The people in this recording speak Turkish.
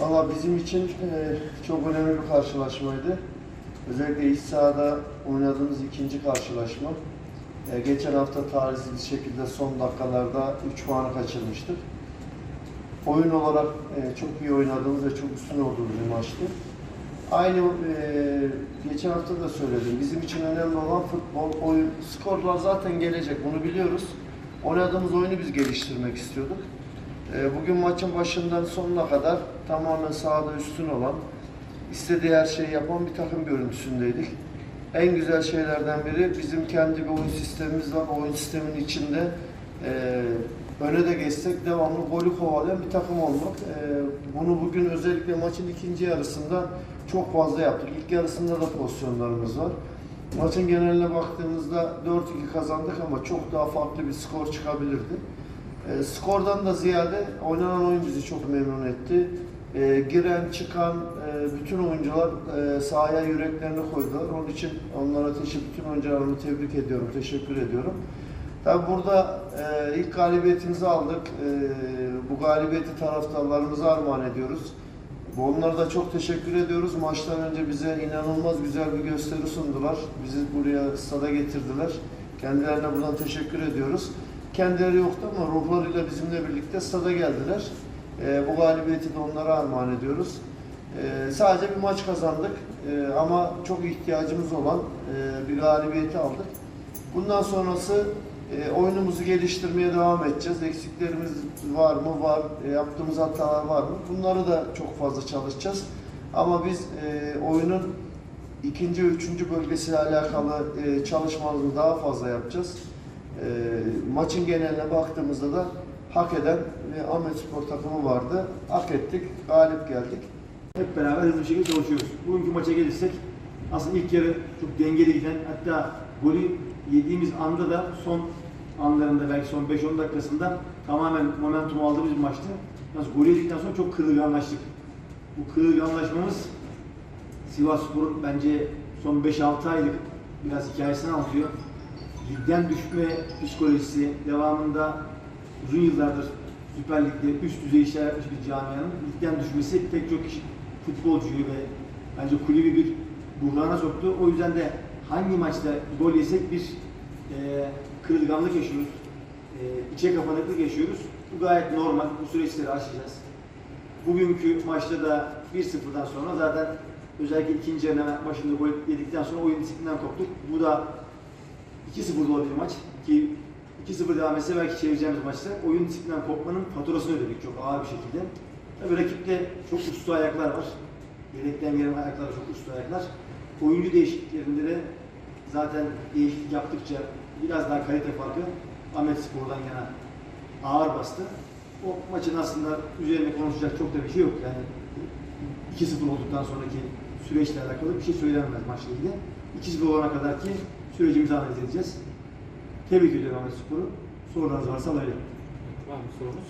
Valla bizim için e, çok önemli bir karşılaşmaydı. Özellikle iç sahada oynadığımız ikinci karşılaşma. E, geçen hafta talihsiz bir şekilde son dakikalarda 3 puanı kaçırmıştık. Oyun olarak e, çok iyi oynadığımız ve çok üstün olduğumuz bir maçtı. Aynı e, geçen hafta da söyledim. Bizim için önemli olan futbol, oyun, skorlar zaten gelecek. Bunu biliyoruz. Oynadığımız oyunu biz geliştirmek istiyorduk. E, bugün maçın başından sonuna kadar tamamen sahada üstün olan, istediği her şeyi yapan bir takım görüntüsündeydik. En güzel şeylerden biri bizim kendi bir oyun sistemimiz var. O oyun sistemin içinde e, öne de geçsek devamlı golü kovalayan bir takım olmak. E, bunu bugün özellikle maçın ikinci yarısında çok fazla yaptık. İlk yarısında da pozisyonlarımız var. Maçın geneline baktığımızda 4-2 kazandık ama çok daha farklı bir skor çıkabilirdi. E, skordan da ziyade oynanan oyun bizi çok memnun etti. E, giren, çıkan e, bütün oyuncular e, sahaya yüreklerini koydular. Onun için onlara teşekkür, bütün oyuncularımı tebrik ediyorum, teşekkür ediyorum. Tabi burada e, ilk galibiyetimizi aldık. E, bu galibiyeti taraftarlarımıza armağan ediyoruz. Onlara da çok teşekkür ediyoruz. Maçtan önce bize inanılmaz güzel bir gösteri sundular. Bizi buraya stada getirdiler. Kendilerine buradan teşekkür ediyoruz. Kendileri yoktu ama ruhlarıyla bizimle birlikte stada geldiler. Ee, bu galibiyeti de onlara armağan ediyoruz. Ee, sadece bir maç kazandık Ee, ama çok ihtiyacımız olan e, bir galibiyeti aldık. Bundan sonrası e, oyunumuzu geliştirmeye devam edeceğiz. Eksiklerimiz var mı? Var. E, yaptığımız hatalar var mı? Bunları da çok fazla çalışacağız. Ama biz e, oyunun ikinci, üçüncü bölgesiyle alakalı e, çalışmalarını daha fazla yapacağız. E, maçın geneline baktığımızda da hak eden bir Ahmet Spor takımı vardı. Hak ettik, galip geldik. Hep beraber hızlı bir şekilde çalışıyoruz. Bugünkü maça gelirsek aslında ilk yarı çok dengeli giden hatta golü yediğimiz anda da son anlarında belki son 5-10 dakikasında tamamen momentum aldığımız bir maçtı. Yalnız golü yedikten sonra çok kırılganlaştık. Bu kırılganlaşmamız Sivas Spor'un bence son 5-6 aylık biraz hikayesini anlatıyor. Ligden düşme psikolojisi devamında uzun yıllardır Süper Lig'de üst düzey işler yapmış bir camianın ligden düşmesi pek çok kişi, futbolcuyu ve bence kulübü bir buhrana soktu. O yüzden de hangi maçta gol yesek bir e, kırılganlık yaşıyoruz. E, içe kapanıklık yaşıyoruz. Bu gayet normal. Bu süreçleri aşacağız. Bugünkü maçta da 1-0'dan sonra zaten özellikle ikinci yarının başında gol yedikten sonra oyun disiplinden koptuk. Bu da 2-0 olabilir maç. Ki 2-0 devam etse belki çevireceğimiz maçta oyun disiplinden kopmanın faturasını ödedik çok ağır bir şekilde. Tabii rakipte çok usta ayaklar var. Yedekten gelen ayaklar çok usta ayaklar. Oyuncu değişikliklerinde de zaten değişiklik yaptıkça biraz daha kalite farkı Ahmet Spor'dan yana ağır bastı. O maçın aslında üzerine konuşacak çok da bir şey yok. Yani 2-0 olduktan sonraki süreçle alakalı bir şey söylenemez maçla ilgili. 2-0 olana kadar ki sürecimizi analiz edeceğiz. Tebrik ediyorum Ahmet Spor'u. Sorularınız varsa alayım. Var mı sorumuz?